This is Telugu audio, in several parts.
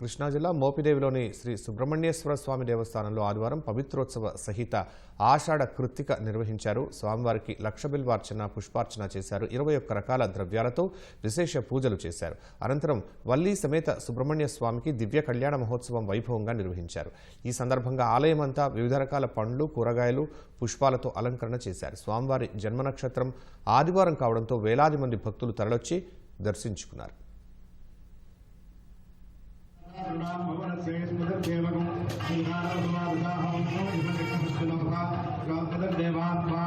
కృష్ణా జిల్లా మోపిదేవిలోని శ్రీ సుబ్రహ్మణ్యేశ్వర స్వామి దేవస్థానంలో ఆదివారం పవిత్రోత్సవ సహిత ఆషాఢ కృత్తిక నిర్వహించారు. స్వామివారికి లక్ష బిల్వార్చన పుష్పార్చన చేశారు. ఇరవై ఒక్క రకాల ద్రవ్యాలతో విశేష పూజలు చేశారు. అనంతరం వల్లీ సమేత సుబ్రహ్మణ్య స్వామికి దివ్య కళ్యాణ మహోత్సవం వైభవంగా నిర్వహించారు. ఈ సందర్భంగా ఆలయమంతా వివిధ రకాల పండ్లు కూరగాయలు పుష్పాలతో అలంకరణ చేశారు. స్వామివారి జన్మ నక్షత్రం ఆదివారం కావడంతో వేలాది మంది భక్తులు తరలొచ్చి దర్శించుకున్నారు. देवात्मा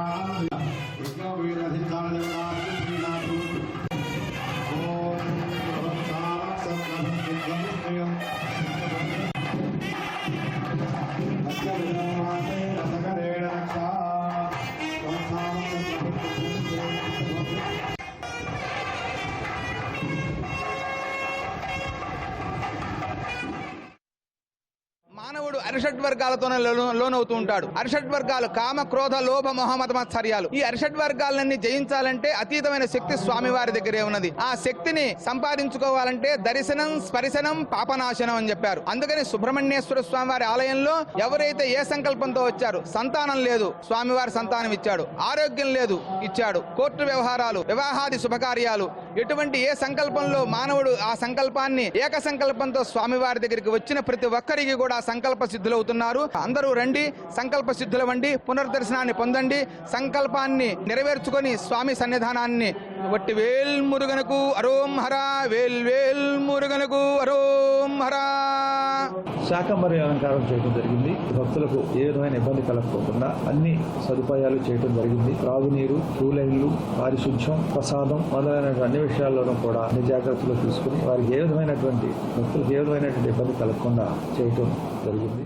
మానవుడు అరిషడ్ వర్గాలతోనే లోనవుతూ ఉంటాడు. అరిషడ్ వర్గాలు కామ క్రోధ లోభ మొహమ్మద మత్సర్యాలు ఈ అరిషడ్ వర్గాలన్నీ జయించాలంటే అతీతమైన శక్తి స్వామివారి దగ్గరే ఉన్నది. ఆ శక్తిని సంపాదించుకోవాలంటే దర్శనం స్పరిశనం పాపనాశనం అని చెప్పారు. అందుకని సుబ్రహ్మణ్యేశ్వర స్వామి వారి ఆలయంలో ఎవరైతే ఏ సంకల్పంతో వచ్చారు సంతానం లేదు స్వామివారి సంతానం ఇచ్చాడు. ఆరోగ్యం లేదు ఇచ్చాడు. కోర్టు వ్యవహారాలు వివాహాది శుభకార్యాలు ఎటువంటి ఏ సంకల్పంలో మానవుడు ఆ సంకల్పాన్ని ఏక సంకల్పంతో స్వామివారి దగ్గరికి వచ్చిన ప్రతి ఒక్కరికి కూడా సంకల్ప సిద్ధులవుతున్నారు. అందరూ రండి సంకల్ప సిద్ధులవండి పునర్దర్శనాన్ని పొందండి సంకల్పాన్ని నెరవేర్చుకొని స్వామి సన్నిధానాన్ని వట్టి వేల్ మురుగనకు అరోం హరా వేల్ వేల్ మురుగనకు అరోం హరా. శాకంబరి అలంకారం చేయడం జరిగింది. భక్తులకు ఏ విధమైన ఇబ్బంది కలగకోకుండా అన్ని సదుపాయాలు చేయడం జరిగింది. త్రాగునీరు పూలైన్లు పారిశుధ్యం ప్రసాదం మొదలైన అన్ని విషయాల్లోనూ కూడా అన్ని జాగ్రత్తలు తీసుకుని వారికి ఏ విధమైనటువంటి భక్తులకు ఏ విధమైనటువంటి ఇబ్బంది కలగకుండా చేయటం జరిగింది.